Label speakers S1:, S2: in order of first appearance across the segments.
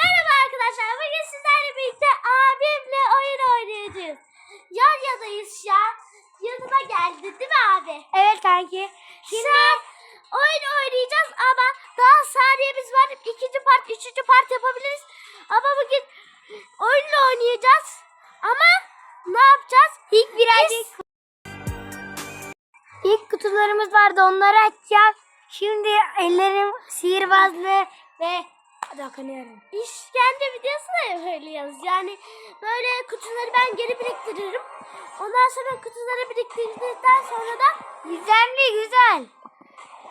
S1: merhaba arkadaşlar. Bugün sizlerle birlikte abimle oyun oynayacağız. Yan yanayız şu an. Yanıma geldi değil mi abi?
S2: Evet kanki.
S1: Şu an oyun oynayacağız ama daha saniyemiz var. İkinci part, üçüncü part yapabiliriz. Ama bugün oyunla oynayacağız. Ama ne yapacağız?
S2: İlk birazcık ilk kutularımız vardı onları açacağız. Şimdi ellerim sihirbazlı ve dokunuyorum.
S1: İşkence videosu da yapabiliyoruz. Yani böyle kutuları ben geri biriktiririm. Ondan sonra kutuları biriktirdikten sonra da
S2: Güzel mi güzel?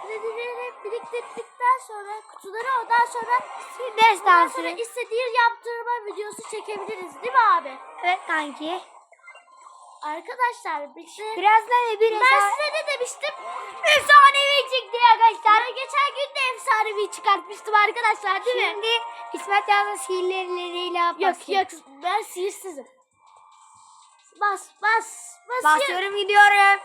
S1: kredileri biriktirdikten sonra kutuları ondan sonra
S2: Bir destansı.
S1: sonra istediğin yaptırma videosu çekebiliriz değil mi abi?
S2: Evet kanki.
S1: Arkadaşlar bizi
S2: Birazdan bir
S1: ben
S2: efsane...
S1: size ne demiştim?
S2: efsanevi çıktı arkadaşlar.
S1: Geçen gün de efsanevi çıkartmıştım arkadaşlar değil mi?
S2: Şimdi İsmet Yalçın sihirleriyle
S1: Yok yok ben sihirsizim. Bas bas bas.
S2: Basıyorum gidiyorum.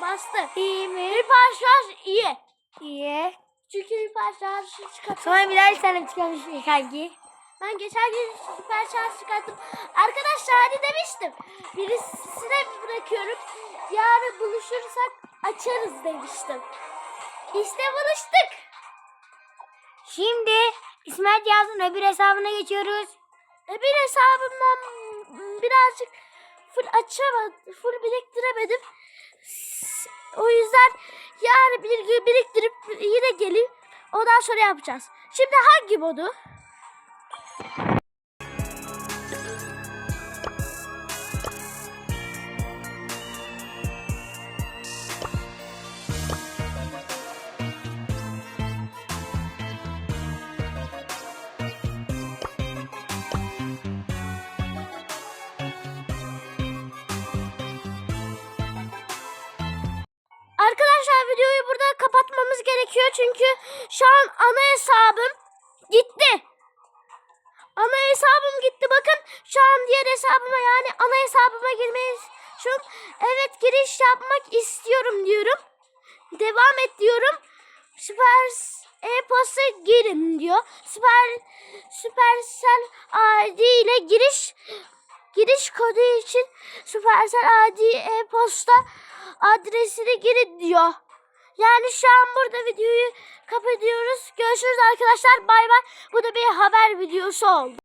S1: Bastı.
S2: İyi mi?
S1: Hiper şarj iyi.
S2: İyi.
S1: Çünkü hiper şarj çıkarttım.
S2: Sonra bir daha sana çıkarmış kanki.
S1: Ben geçen gün hiper şarj çıkarttım. Arkadaşlar hani demiştim. Birisine bırakıyorum. Yarın buluşursak açarız demiştim. İşte buluştuk.
S2: Şimdi İsmet Yalçın öbür hesabına geçiyoruz.
S1: Bir hesabımdan birazcık full açamadım, full biriktiremedim. O yüzden yarın bir gün biriktirip yine gelip ondan sonra yapacağız. Şimdi hangi modu? Videoyu burada kapatmamız gerekiyor çünkü şu an ana hesabım gitti. Ana hesabım gitti. Bakın şu an diğer hesabıma yani ana hesabıma girmeyi şu evet giriş yapmak istiyorum diyorum. Devam et diyorum. Süper e-posta girin diyor. Süper Süpersel ID ile giriş giriş kodu için Süpersel ID e-posta adresini girin diyor. Yani şu an burada videoyu kapatıyoruz. Görüşürüz arkadaşlar. Bay bay. Bu da bir haber videosu oldu.